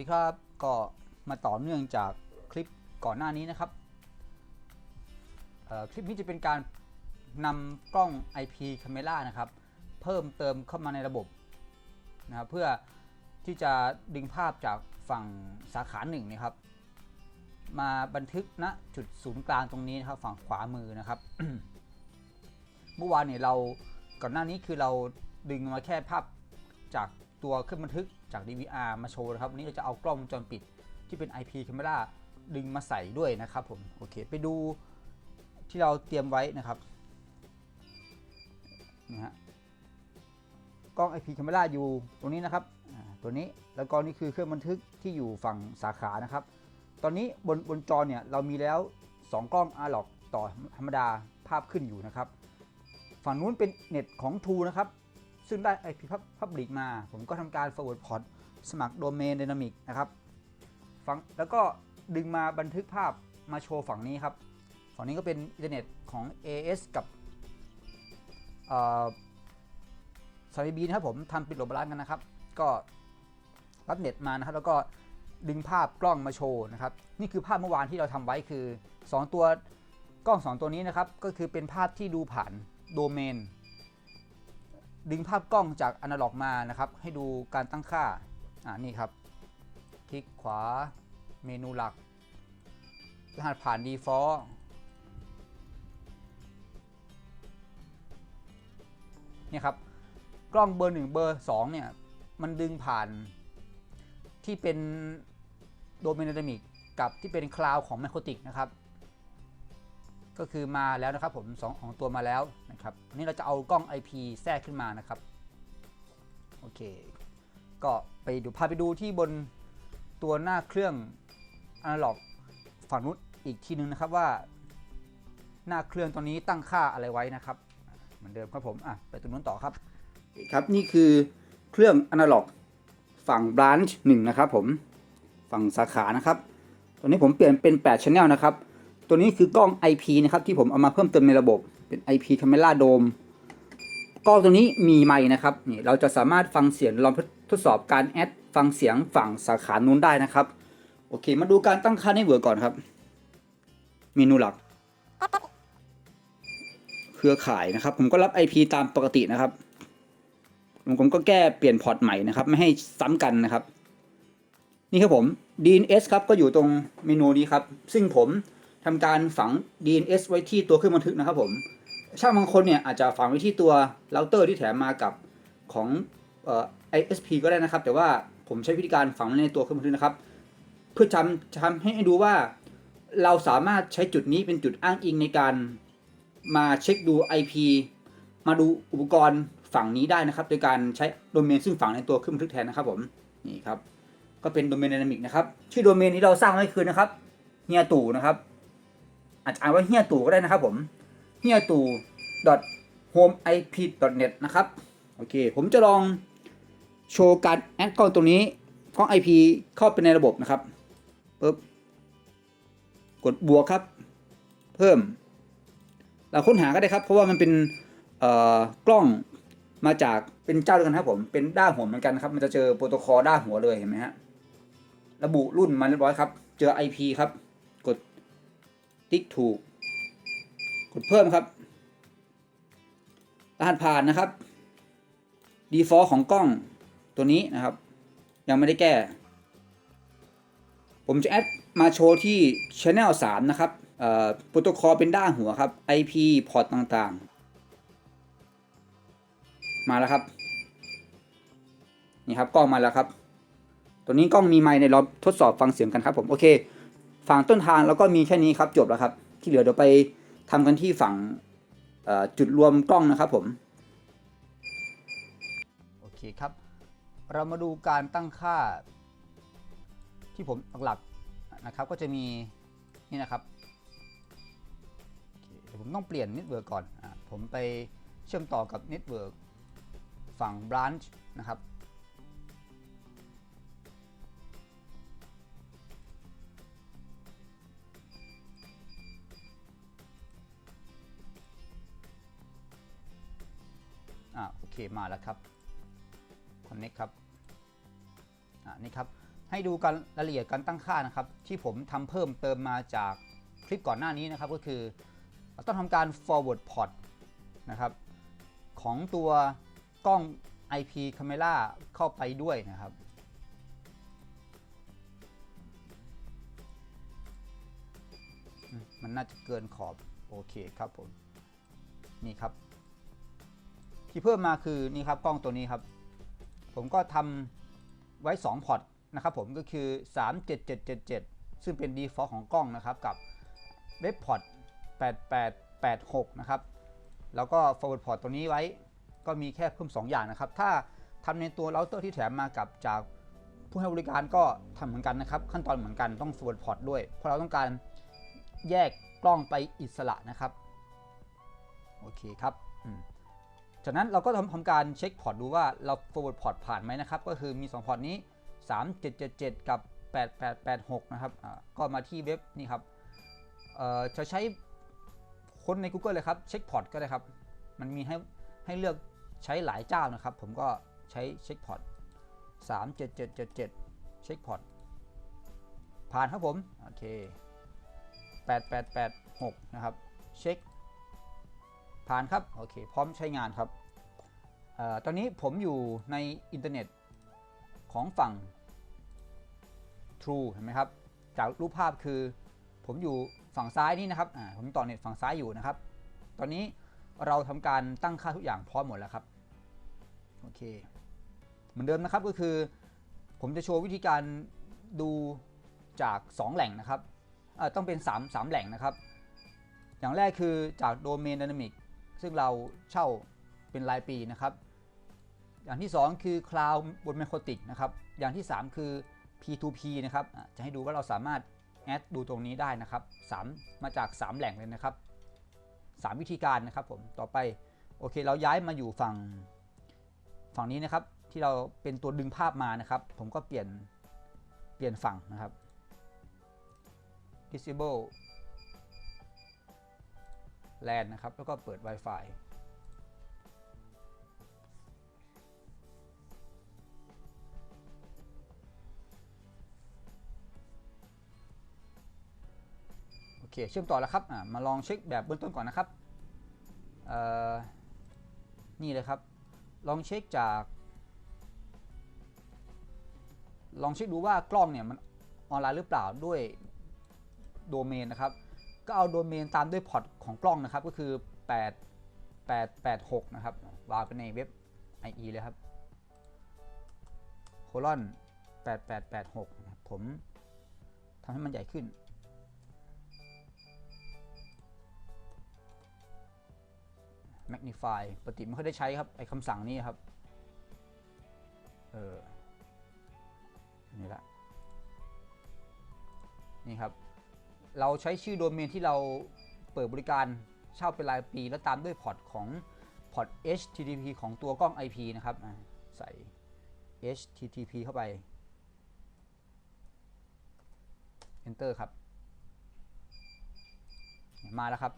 ดีครับ ก็มาต่อเนื่องจากคลิปก่อนหน้านี้นะครับ คลิปนี้จะเป็นการนำกล้อง IP Camera นะครับ เพิ่มเติมเข้ามาในระบบนะครับเพื่อที่จะดึงภาพจากฝั่งสาขาหนึ่งนะครับ มาบันทึกณจุดศูนย์กลางตรงนี้นะครับ ฝั่งขวามือนะครับ เมื่อวานเนี่ยเราก่อนหน้านี้คือเราดึงมาแค่ภาพจาก ตัวเครื่องบันทึกจาก DVR มาโชว์นะครับวันนี้เราจะเอากล้องวงจรปิดที่เป็น IP camera ดึงมาใส่ด้วยนะครับผมโอเคไปดูที่เราเตรียมไว้นะครับนี่ฮะกล้อง IP camera อยู่ตรงนี้นะครับตัวนี้แล้วก็นี่คือเครื่องบันทึกที่อยู่ฝั่งสาขานะครับ ตอนนี้บนบนจอเนี่ยเรามีแล้ว 2 กล้องอะล็อกต่อธรรมดาภาพขึ้นอยู่นะครับ ฝั่งนู้นเป็นเน็ตของ True นะครับ ซึ่งได้ IP Public มา ผมก็ทำการ forward port สมัครโดเมน Dynamic นะครับฝั่งแล้วก็ดึงมาบันทึกภาพมาโชว์ฝั่งนี้ครับ ฝั่งนี้ก็เป็นอินเทอร์เน็ตของ AS กับสายบีนะครับผมทำปิดโหลดบาลานซ์กันนะครับ ก็รับเน็ตมานะครับ แล้วก็ดึงภาพกล้องมาโชว์นะครับ นี่คือภาพเมื่อวานที่เราทำไว้คือ 2 ตัวกล้อง 2 ตัวนี้นะครับ ก็คือเป็นภาพที่ดูผ่านโดเมน ดึงภาพกล้องจากอนาล็อกมานะครับ ให้ดูการตั้งค่าอ่านี่ครับ คลิกขวาเมนูหลัก รหัสผ่าน default เนี่ยครับ กล้องเบอร์ 1 เบอร์ 2 เนี่ย มันดึงผ่านที่เป็นโดเมน d y มิกกับที่เป็นคลาวของ m ม c โ o ติกนะครับ ก็คือมาแล้วนะครับผมสองของตัวมาแล้วนะครับวันนี้เราจะเอากล้อง IP แทรกขึ้นมานะครับโอเค ก็ไปดูพาไปดูที่บนตัวหน้าเครื่องอนาล็อกฝั่งนู้นอีกทีนึงนะครับว่า หน้าเครื่องตอนนี้ตั้งค่าอะไรไว้นะครับเหมือนเดิมครับผมอะไปตรงนู้นต่อครับครับนี่คือเครื่องอนาล็อกฝั่งบรันช์หนึ่งนะครับผมฝั่งสาขานะครับตัวนี้ผมเปลี่ยนเป็น8 Channel นะครับ ตัวนี้คือกล้อง IP นะครับที่ผมเอามาเพิ่มเติมในระบบเป็น IP Camera Dome กล้องตัวนี้มีไมค์นะครับนี่เราจะสามารถฟังเสียงลองทดสอบการแอดฟังเสียงฝั่งสาขานู้นได้นะครับ โอเค มาดูการตั้งค่าในเวิร์ก่อนครับ เมนูหลัก เครือข่ายนะครับ ผมก็รับ IP ตามปกตินะครับ ผมก็แก้เปลี่ยนพอร์ตใหม่นะครับ ไม่ให้ซ้ำกันนะครับ นี่ครับผม DNS ครับก็อยู่ตรงเมนูนี้ครับ ซึ่งผม ทำการฝัง DNS ไว้ที่ตัวเครื่องบันทึกนะครับผมช่างบางคนเนี่ยอาจจะฝังไว้ที่ตัวเราเตอร์ที่แถมมากับของเอ่อ ISP ก็ได้นะครับ แต่ว่าผมใช้วิธีการฝังในตัวเครื่องบันทึกนะครับ เพื่อทำทำให้ดูว่าเราสามารถใช้จุดนี้เป็นจุดอ้างอิงในการมาเช็คดู IP มาดูอุปกรณ์ฝั่งนี้ได้นะครับ โดยการใช้โดเมนซึ่งฝังในตัวเครื่องบันทึกแทนนะครับผมนี่ครับก็เป็นโดเมน d y นามิกนะครับชื่อโดเมนที่เราสร้างไว้คือนะครับเฮียตู่นะครับ อาจจะอ่านว่าเฮียตู่ก็ได้นะครับผมเฮียตู่ homeip.net นะครับ โอเค ผมจะลองโชว์การแอดกล้องตรงนี้กล้อง IP เข้าไปในระบบนะครับปึ๊บกดบวกครับ เพิ่ม เราค้นหาก็ได้ครับ เพราะว่ามันเป็นกล้องมาจากเป็นเจ้าเดียวกันครับผมเป็นด้าหัวเหมือนกันครับมันจะเจอโปรโตคอลด้าหัวเลยเห็นไหมฮะระบุรุ่นมาเรียบร้อยครับ เจอ IP ครับ ติ๊กถูก กดเพิ่มครับ รหัสผ่านนะครับ default ของกล้องตัวนี้นะครับ ยังไม่ได้แก้ ผมจะแอดมาโชว์ที่ Channel 3 นะครับโปรโตคอลเป็นด้านหัวครับ IP พอร์ตต่างๆ มาแล้วครับ นี่ครับกล้องมาแล้วครับ ตัวนี้กล้องมีไมค์ในเราทดสอบฟังเสียงกันครับผม โอเค ฝั่งต้นทางแล้วก็มีแค่นี้ครับจบแล้วครับ ที่เหลือเดี๋ยวไปทำกันที่ฝั่งจุดรวมกล้องนะครับผม โอเคครับ เรามาดูการตั้งค่า ที่ผมหลักๆนะครับก็จะมีนี่นะครับเดี๋ยวผมต้องเปลี่ยนเน็ตเวิร์กก่อนอผมไปเชื่อมต่อกับเน็ตเวิร์กฝั่ง branch นะครับ มาแล้วครับ connect ครับอ่านี่ครับ ให้ดูการรายละเอียดการตั้งค่านะครับ ที่ผมทำเพิ่มเติมมาจากคลิปก่อนหน้านี้นะครับ ก็คือต้องทำการ forward port นะครับของตัวกล้อง IP camera เข้าไปด้วยนะครับมันน่าจะเกินขอบ โอเคครับผม นี่ครับ ที่เพิ่มมาคือนี่ครับกล้องตัวนี้ครับ ผมก็ทำไว้ 2 พอร์ตนะครับผมก็คือ 37777 ซึ่งเป็น default ของกล้องนะครับ กับเว็บพอร์ต8886 นะครับ แล้วก็ forward port ตัวนี้ไว้ก็มีแค่เพิ่ม 2 อย่างนะครับ ถ้าทำในตัวเราเตอร์ที่แถมมากับจากผู้ให้บริการก็ทำเหมือนกันนะครับ ขั้นตอนเหมือนกันต้อง forward port ด้วย เพราะเราต้องการแยกกล้องไปอิสระนะครับ โอเคครับอืม จากนั้นเราก็ทำทำการเช็คพอร์ตดูว่าเรา forward port ผ่านไหมนะครับ ก็คือมี 2 พอร์ตนี้ 3777 กับ 8886 นะครับก็มาที่เว็บนี่ครับจะใช้ค้นใน Google เลยครับ เช็คพอร์ตก็ได้ครับ มันมีให้ให้เลือกใช้หลายเจ้านะครับ ผมก็ใช้เช็คพอร์ต37777 เช็คพอร์ตผ่านครับผม โอเค 8886 นะครับ เช็ค ผ่านครับโอเคพร้อมใช้งานครับออตอนนี้ผมอยู่ในอินเทอร์เน็ตของฝั่ง True เห็นไหมครับ จากรูปภาพคือผมอยู่ฝั่งซ้ายนี่นะครับผมต่อเน็ตฝั่งซ้ายอยู่นะครับ ตอนนี้เราทำการตั้งค่าทุกอย่างพร้อมหมดแล้วครับโอเคเหมือนเดิมนะครับก็คือ ผมจะโชว์วิธีการดูจาก 2 แหล่งนะครับต้องเป็น 3 3 แหล่งนะครับ อย่างแรกคือจากโด ซึ่งเราเช่าเป็นรายปีนะครับ อย่างที่ 2 คือ Cloud บน m e c o t i c นะครับ อย่างที่ 3 คือ P2P นะครับ จะให้ดูว่าเราสามารถแอดดูตรงนี้ได้นะครับ 3 มาจาก 3 แหล่งเลยนะครับ 3 วิธีการนะครับผม ต่อไปโอเคเราย้ายมาอยู่ฝั่งฝั่งนี้นะครับ ที่เราเป็นตัวดึงภาพมานะครับ ผมก็เปลี่ยนเปลี่ยนฝั่งนะครับ disable LAN นะครับ แล้วก็เปิด Wi-Fi โอเค เชื่อมต่อแล้วครับ มาลองเช็คแบบเบื้องต้นก่อนนะครับ นี่เลยครับ ลองเช็คจาก ลองเช็คดูว่ากล้องเนี่ยมันออนไลน์หรือเปล่าด้วยโดเมนนะครับ ก็เอาโดเมนตามด้วยพอร์ตของกล้องนะครับ ก็คือ 8 8 8 6 นะครับ วางไปในเว็บ IE เลยครับโคลอน8886นะครับผมทำให้มันใหญ่ขึ้น magnify ปกติไม่ค่อยได้ใช้ครับ ไอ้คำสั่งนี้ครับ เออ นี่ละ นี่ครับ เราใช้ชื่อโดเมนที่เราเปิดบริการเช่าเป็นรายปี แล้วตามด้วยพอร์ตของพอร์ต HTTP ของตัวกล้อง IP นะครับใส่ HTTP เข้าไป Enter ครับ มาแล้วครับ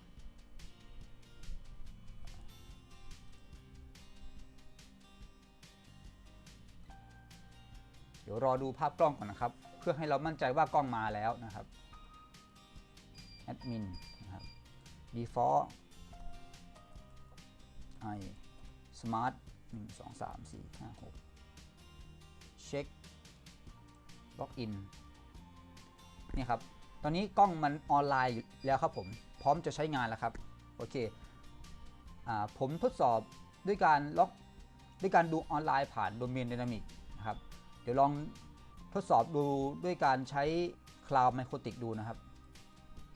เดี๋ยวรอดูภาพกล้องก่อนนะครับ เพื่อให้เรามั่นใจว่ากล้องมาแล้วนะครับ admin นะครับ default i smart 1 2 3 4 5 6 check login นี่ครับ ตอนนี้กล้องมันออนไลน์แล้วครับผม พร้อมจะใช้งานแล้วครับ โอเคอผมทดสอบด้วยการล็อกด้วยการดูออนไลน์ผ่านโดเมน Dynamic นะครับ เดี๋ยวลองทดสอบดูด้วยการใช้ Cloud m y c o t i c ดูนะครับ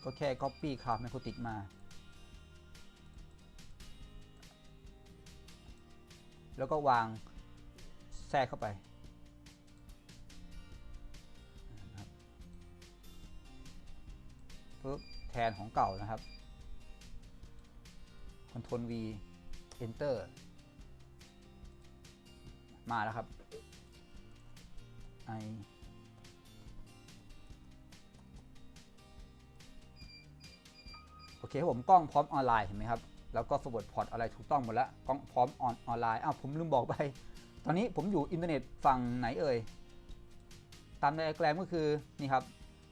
ก็แค่ Copy Cloud m y c o t i c มา แล้วก็วางแทรกเข้าไป ปึ๊บ แทนของเก่านะครับ Ctrl V Enter มาแล้วครับ I เคผมกล้องพร้อมออนไลน์เห็นไหมครับแล้วก็ forward port อะไรถูกต้องหมดแล้วกล้องพร้อมออนออนไลน์อ้าวผมลืมบอกไป ตอนนี้ผมอยู่อินเทอร์เน็ตฝั่งไหนเอ่ยตามไดอะแกรมก็คือนี่ครับ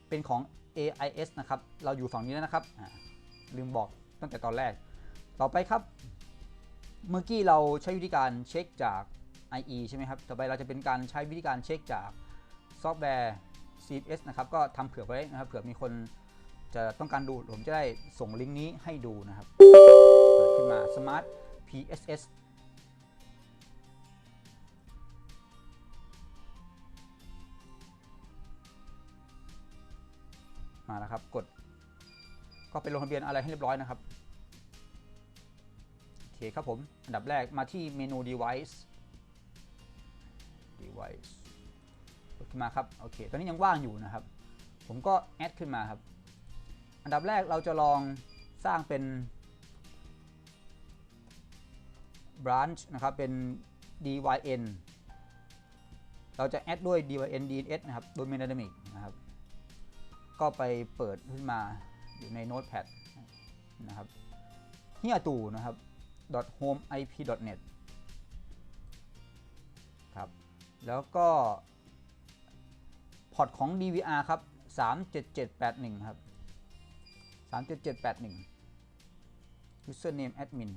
เป็นของ AIS นะครับเราอยู่ฝั่งนี้แล้วนะครับลืมบอกตั้งแต่ตอนแรก ต่อไปครับ เมื่อกี้เราใช้วิธีการเช็คจาก IE ใช่ไหมครับ ต่อไปเราจะเป็นการใช้วิธีการเช็คจากซอฟต์แวร์ CFS นะครับ ก็ทำเผื่อไว้นะครับ เผื่อมีคน จะต้องการดูผมจะได้ส่งลิงก์นี้ให้ดูนะครับ เปิดขึ้นมา Smart PSS มาแล้วครับ กด ก็ไปลงทะเบียนอะไรให้เรียบร้อยนะครับ โอเคครับผม อันดับแรกมาที่เมนู device device กดขึ้นมาครับ โอเค ตอนนี้ยังว่างอยู่นะครับ ผมก็แอดขึ้นมาครับ อันดับแรกเราจะลองสร้างเป็น branch นะครับ เป็น dyn เราจะแอดด้วย dyn dns นะครับ domain dynamic นะครับ ก็ไปเปิดขึ้นมาอยู่ใน notepad นะครับเฮียตูนะครับ .homeip.net ครับ แล้วก็พอร์ตของ DVR ครับ 37781 ครับ 37781 username admin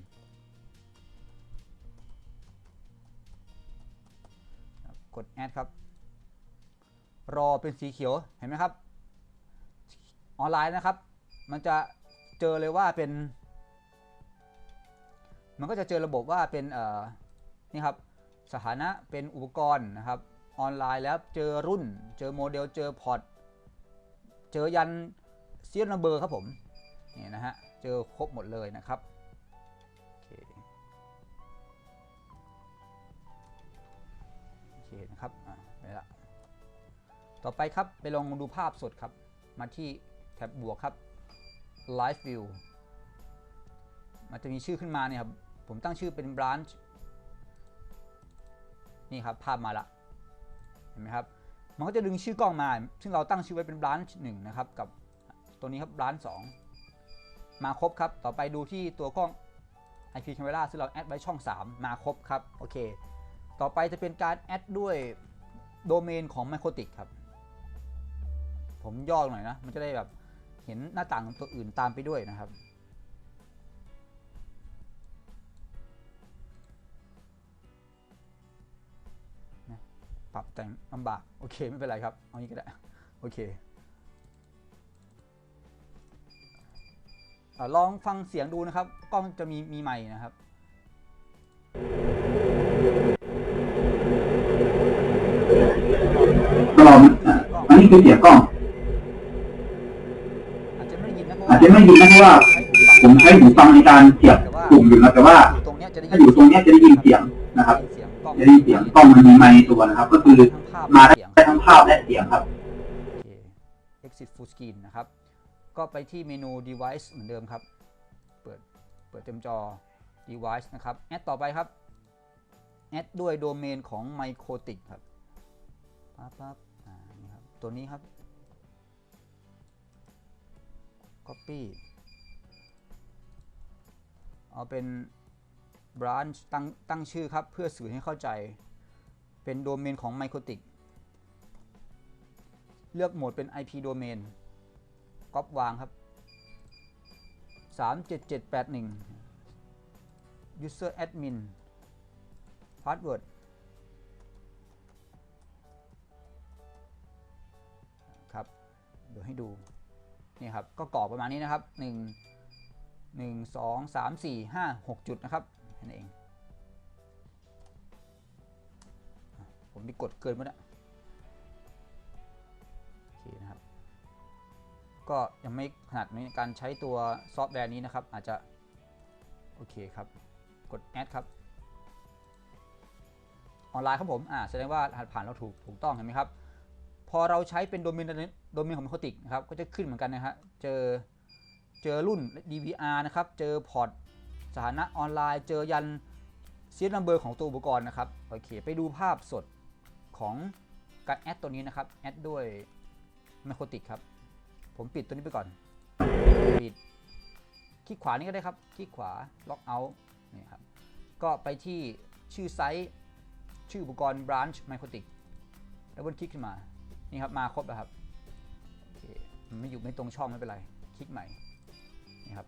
กด add ครับ รอเป็นสีเขียว เห็นไหมครับ ออนไลน์นะครับ มันจะเจอเลยว่าเป็น มันก็จะเจอระบบว่าเป็นเอ่อนี่ครับ สถานะเป็นอุปกรณ์นะครับ ออนไลน์แล้วเจอรุ่น เจอโมเดล เจอพอร์ต เจอยันเซียนเบอร์ครับผม นี่นะฮะ เจอครบหมดเลยนะครับโอเคโอเคนะครับอ่าไปละต่อไปครับไปลองดูภาพสดครับ มาที่แท็บบวกครับ Live View มันจะมีชื่อขึ้นมาเนี่ยครับ ผมตั้งชื่อเป็น branch นี่ครับภาพมาละเห็นไหมครับ มันก็จะดึงชื่อกล้องมา ซึ่งเราตั้งชื่อไว้เป็น branch 1นะครับกับตัวนี้ครับ branch 2 มาครบครับ ต่อไปดูที่ตัวกล้อง IP camera ซึ่งเราแอดไว้ช่อง 3 มาครบครับ โอเค ต่อไปจะเป็นการแอดด้วยโดเมนของ Microtik ครับ ผมย่อหน่อยนะ มันจะได้แบบเห็นหน้าต่างตัวอื่นตามไปด้วยนะครับ ปรับแต่งลำบาก โอเค ไม่เป็นไรครับ เอานี้ก็ได้ โอเค ลองฟังเสียงดูนะครับ กล้องจะมีมีไมค์นะครับก็ลองอะอันนี้คือเสียงกล้อง อาจจะไม่ได้ยินนะเพราะอาจจะไม่ยินนะเพราะว่า ผมใช้หูฟังในการเสียบกลุ่มอยู่นะแต่ว่าอยู่ตรงเนี้ยจะได้ยิถ้าอยู่ตรงเนี้ยจะได้ยินเสียงนะครับเสียงกล้องจะได้ยินเสียงกล้องมันมีไมค์ตัวนะครับ ก็คือทั้งภาพมาและได้เสียงทั้งภาพและเสียงครับโอเค exit full screen นะครับ ก็ไปที่เมนู device เหมือนเดิมครับ เปิด เปิดเต็มจอ device นะครับ แอดต่อไปครับ แอดด้วยโดเมนของ microtik ครับ ปั๊บปั๊บอ่า นี่ครับ ตัวนี้ครับ copy เอาเป็น branch ตั้งตั้งชื่อครับ เพื่อสื่อให้เข้าใจ เป็นโดเมนของ microtik เลือกโหมดเป็น IP domain ก๊อปวางครับ 37781 user admin password ครับ เดี๋ยวให้ดู นี่ครับ ก็กรอกประมาณนี้นะครับ 1 1 2 3 4 5 6 จุดนะครับนั่นเอง ผมไปกดเกินไปแล้ว ก็ยังไม่ถนัดในการใช้ตัวซอฟต์แวร์นี้นะครับ อาจจะ โอเคครับ กด add ครับ ออนไลน์ครับผมอ่าแสดงว่ารหัสผ่านเราถูกถูกต้องเห็นไหมครับ พอเราใช้เป็นโดเมนโดเมนของ m ม c r o t i c นะครับ ก็จะขึ้นเหมือนกันนะฮะเจอเจอรุ่น DVR นะครับ เจอพอร์ตสถานะออนไลน์ เจอยันเซียนนัมเบอร์ของตัวอุปกรณ์นะครับ โอเค ไปดูภาพสดของการแอดตัวนี้นะครับ แอดด้วยไมโครติกครับ ผมปิดตัวนี้ไปก่อน ปิด คลิกขวานี่ก็ได้ครับ คลิกขวา ล็อกเอาท์นี่ครับ ก็ไปที่ชื่อไซต์ ชื่ออุปกรณ์ branch microtik ดับเบิลคลิกขึ้นมา นี่ครับ มาครบแล้วครับโอเคมันไม่อยู่ไม่ตรงช่องไม่เป็นไร คลิกใหม่ นี่ครับ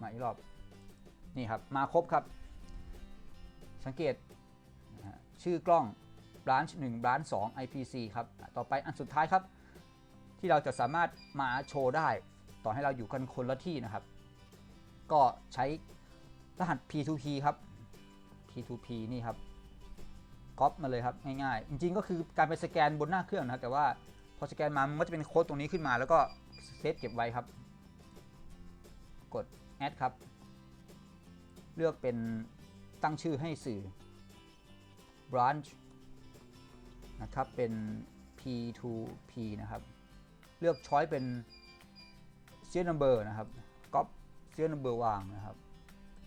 มาอีกรอบ นี่ครับ มาครบครับ สังเกต ชื่อกล้อง branch 1 branch 2 IPC ครับ ต่อไปอันสุดท้ายครับ ที่เราจะสามารถมาโชว์ได้ ต่อให้เราอยู่กันคนละที่นะครับ ก็ใช้รหัส P2P ครับ P2P นี่ครับก๊อปมาเลยครับง่ายๆ จริงๆก็คือการไปสแกนบนหน้าเครื่องนะครับแต่ว่าพอสแกนมามันก็จะเป็นโค้ดตรงนี้ขึ้นมา แล้วก็เซฟเก็บไว้ครับ กด add ครับ เลือกเป็นตั้งชื่อให้สื่อ branch นะครับเป็น P2P นะครับ เลือกช้อยเป็น serial number นะครับก๊อป serial number วางนะครับ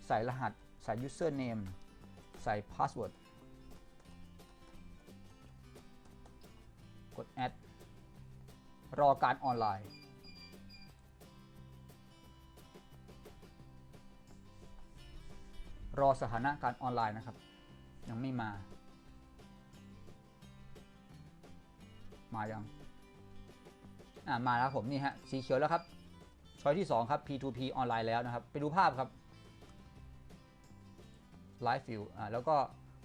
ใส่รหัส ใส่ username ใส่ password กด add รอการออนไลน์ รอสถานะการออนไลน์นะครับ ยังไม่มา มายังอ่ามาแล้วผมนี่ฮะสีเขียวแล้วครับช้อยที่ 2 ครับ P2P ออนไลน์แล้วนะครับ ไปดูภาพครับ Live View อ่าแล้วก็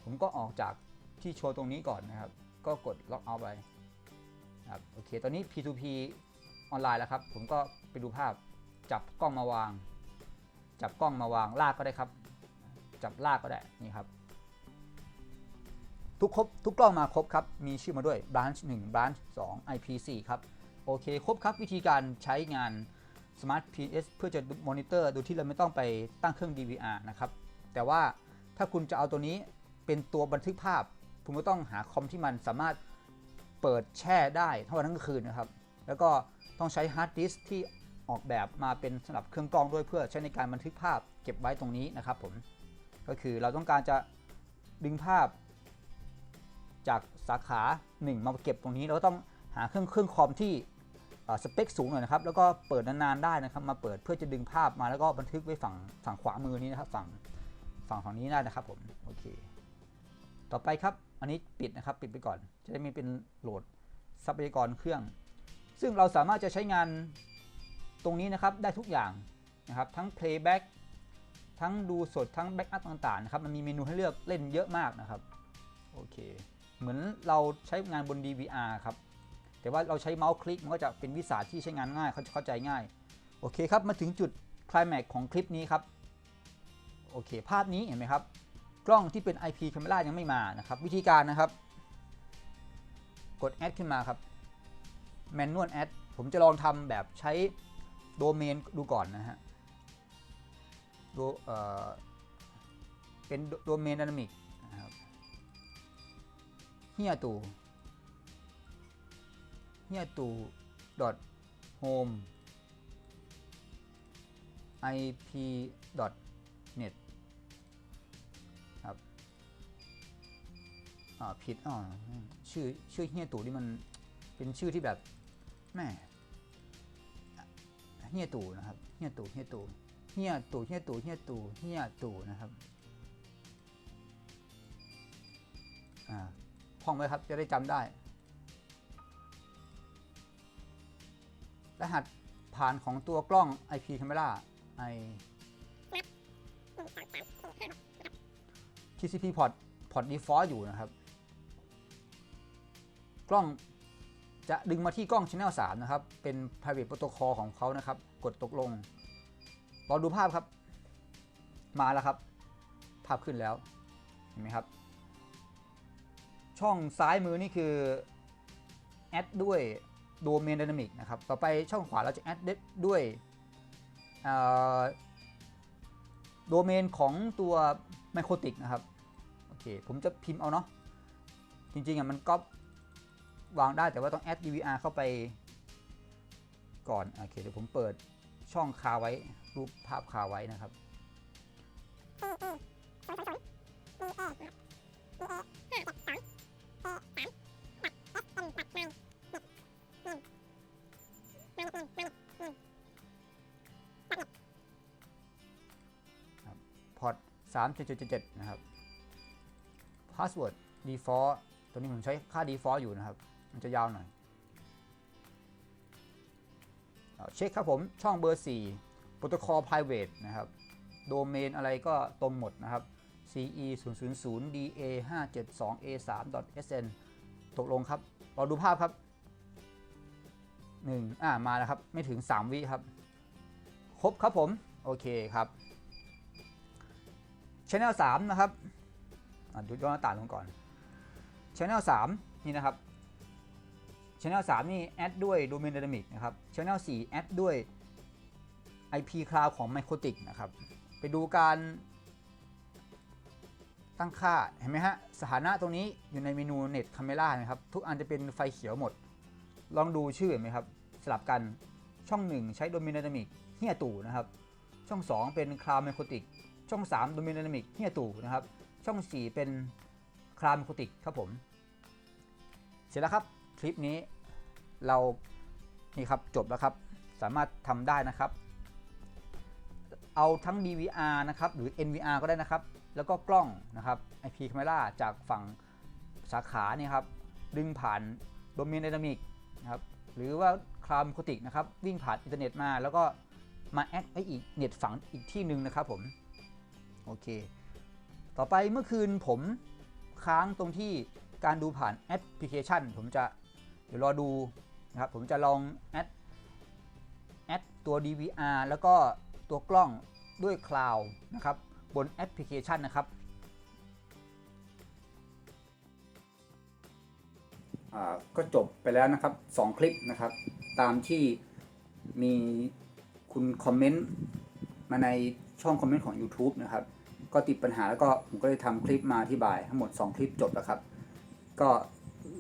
ผมก็ออกจากที่โชว์ตรงนี้ก่อนนะครับ ก็กดล็อกเอาไปนะครับโอเคตอนนี้ P2P ออนไลน์แล้วครับ ผมก็ไปดูภาพจับกล้องมาวาง จับกล้องมาวางลากก็ได้ครับ จับลากก็ได้นี่ครับ ทุกครบทุกกล้องมาครบครับ มีชื่อมาด้วย branch 1 branch 2 IP4 ครับ โอเค ครบครับวิธีการใช้งาน Smart PS เพื่อจะมอนิเตอร์โดยที่เราไม่ต้องไปตั้งเครื่อง DVR นะครับ แต่ว่าถ้าคุณจะเอาตัวนี้เป็นตัวบันทึกภาพ คุณก็ต้องหาคอมที่มันสามารถเปิดแช่ได้ทั้งวันทั้งคืนนะครับ แล้วก็ต้องใช้ฮาร์ดดิสก์ที่ออกแบบมาเป็นสำหรับเครื่องกล้องด้วยเพื่อใช้ในการบันทึกภาพเก็บไว้ตรงนี้นะครับผม ก็คือเราต้องการจะดึงภาพ จากสาขา1มาเก็บตรงนี้เราก็ต้องหาเครื่องเครื่องคอมที่สเปคสูงหน่อยนะครับ แล้วก็เปิดนานๆได้นะครับ มาเปิดเพื่อจะดึงภาพมาแล้วก็บันทึกไว้ฝั่งฝั่งขวามือนี้นะครับ ฝั่งฝั่งฝั่งนี้ได้นะครับผมโอเค ต่อไปครับ อันนี้ปิดนะครับ ปิดไปก่อน จะได้ไม่เป็นโหลดทรัพยากรเครื่อง ซึ่งเราสามารถจะใช้งานตรงนี้นะครับได้ทุกอย่างนะครับ ทั้ง playback ทั้งดูสดทั้ง backup ต่างๆนะครับ มันมีเมนูให้เลือกเล่นเยอะมากนะครับ โอเค เหมือนเราใช้งานบน DVR ครับ แต่ว่าเราใช้เมาส์คลิกมันก็จะเป็นวิสาที่ใช้งานง่ายเขาจะเข้าใจง่าย โอเคครับ มาถึงจุดคลายแม็กของคลิปนี้ครับ โอเค ภาพนี้เห็นไหมครับ กล้องที่เป็น IP Camera ยังไม่มานะครับ วิธีการนะครับ กด Add ขึ้นมาครับ Manual Add ผมจะลองทำแบบใช้โดเมนดูก่อนนะฮะโดเอ่อเป็นโดเมน Dynamic นะครับ ฮียตูเฮียตู dot home ip dot net ครับอ่าผิดอ่าชื่อชื่อเฮียตูนี่มันเป็นชื่อที่แบบแม่เฮียตูนะครับเฮียตูเฮียตูเฮียตูเฮียตูเฮียตูเฮียตูนะครับอ่า ท่องไว้ครับจะได้จำได้ รหัสผ่านของตัวกล้อง IP camera i TCP port port default อยู่นะครับ กล้องจะดึงมาที่กล้อง channel 3 นะครับ เป็น private protocol ของเขานะครับ กดตกลงรอดูภาพครับ มาแล้วครับ ภาพขึ้นแล้ว เห็นไหมครับ ช่องซ้ายมือนี่คือแอดด้วยโดเมน Dynamic นะครับ ต่อไปช่องขวาเราจะแอดด้วยโดเมนของตัวไมโครติกนะครับ โอเค ผมจะพิมพ์เอาเนาะ จริงๆอะมันก็วางได้แต่ว่าต้องแอด DVR เข้าไปก่อน โอเค เดี๋ยวผมเปิดช่องคาไว้ รูปภาพคาไว้นะครับ 3 7 7 นะครับ password default ตัวนี้ผมใช้ค่า default อยู่นะครับ มันจะยาวหน่อยเอาเช็คครับผมช่องเบอร์ 4 protocol private นะครับ โดเมนอะไรก็ตรงหมดนะครับ ce 0 0 0 da 5 7 2 a 3 sn ตกลงครับ เราดูภาพครับ 1 อ่า มาแล้วครับ ไม่ถึง 3 วิครับ ครบครับผม โอเคครับ Channel 3 นะครับดูย้อนหน้าต่างลงก่อน Channel 3 นี่นะครับ Channel 3 นี่แอดด้วย Domain Dynamic นะครับ Channel 4 แอดด้วย IP Cloud ของ Mycotic นะครับ ไปดูการตั้งค่า เห็นไหมฮะ สถานะตรงนี้อยู่ในเมนู Net Camera นะครับ ทุกอันจะเป็นไฟเขียวหมด ลองดูชื่อเห็นไหมครับ สลับกันช่อง 1 ใช้ Domain Dynamic เฮียตู่นะครับ ช่อง 2 เป็น Cloud Mycotic ช่อง 3 Domain Dynamic เฮียตู่นะครับ ช่อง 4 เป็น Cloud Mycotic ครับผม เสร็จแล้วครับคลิปนี้เรานี่ครับจบแล้วครับ สามารถทำได้นะครับ เอาทั้ง DVR นะครับหรือ NVR ก็ได้นะครับ แล้วก็กล้องนะครับ IP camera จากฝั่งสาขาเนี่ยครับ ดึงผ่าน Domain Dynamic นะครับหรือว่า Cloud Mycotic นะครับ วิ่งผ่านอินเทอร์เน็ตมาแล้วก็มาแอดไว้อีกเน็ตฝังอีกที่หนึ่งนะครับผม โอเค ต่อไปเมื่อคืนผมค้างตรงที่การดูผ่านแอปพลิเคชัน ผมจะเดี๋ยวรอดูนะครับผมจะลองแอดแอดตัว DVR แล้วก็ตัวกล้องด้วยคลาวนะครับบนแอปพลิเคชันนะครับก็จบไปแล้วนะครับ 2 คลิปนะครับ ตามที่มีคุณคอมเมนต์มาใน ช่องคอมเมนต์ของ YouTube นะครับ ก็ติดปัญหาแล้วก็ผมก็เลยทำคลิปมาอธิบายทั้งหมด 2 คลิปจบแล้วครับ ก็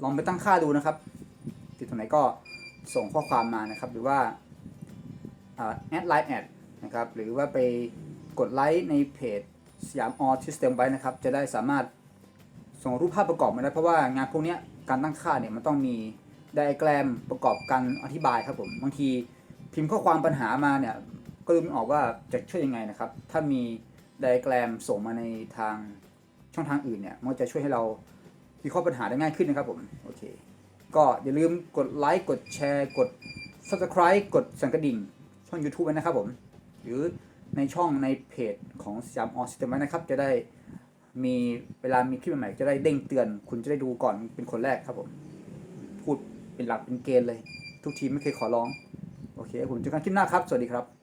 ลองไปตั้งค่าดูนะครับ ติดตรงไหนก็ส่งข้อความมานะครับ หรือว่าแอดไลน์แอดนะครับ หรือว่าไปกดไลค์ในเพจสยามออทิสเต็มไว้นะครับ จะได้สามารถส่งรูปภาพประกอบมาได้ เพราะว่างานพวกนี้การตั้งค่าเนี่ยมันต้องมีไดอะแกรมประกอบการอธิบายครับผม บางทีพิมพ์ข้อความปัญหามาเนี่ย ก็ดูไม่ออกว่าจะช่วยยังไงนะครับ ถ้ามีไดอะแกรมส่งมาในทางช่องทางอื่นเนี่ย มันจะช่วยให้เราวิเคราะห์ปัญหาได้ง่ายขึ้นนะครับผม โอเค ก็อย่าลืมกดไลค์กดแชร์กด subscribe กดสั่นกระดิ่ง ช่อง YouTube ไว้นะครับผม หรือในช่องในเพจของสยามออสเตมนะครับ จะได้มีเวลามีคลิปใหม่จะได้เด้งเตือน คุณจะได้ดูก่อนเป็นคนแรกครับผม พูดเป็นหลักเป็นเกณฑ์เลย ทุกทีไม่เคยขอร้อง โอเค ผมเจอกันคลิปหน้าครับ สวัสดีครับ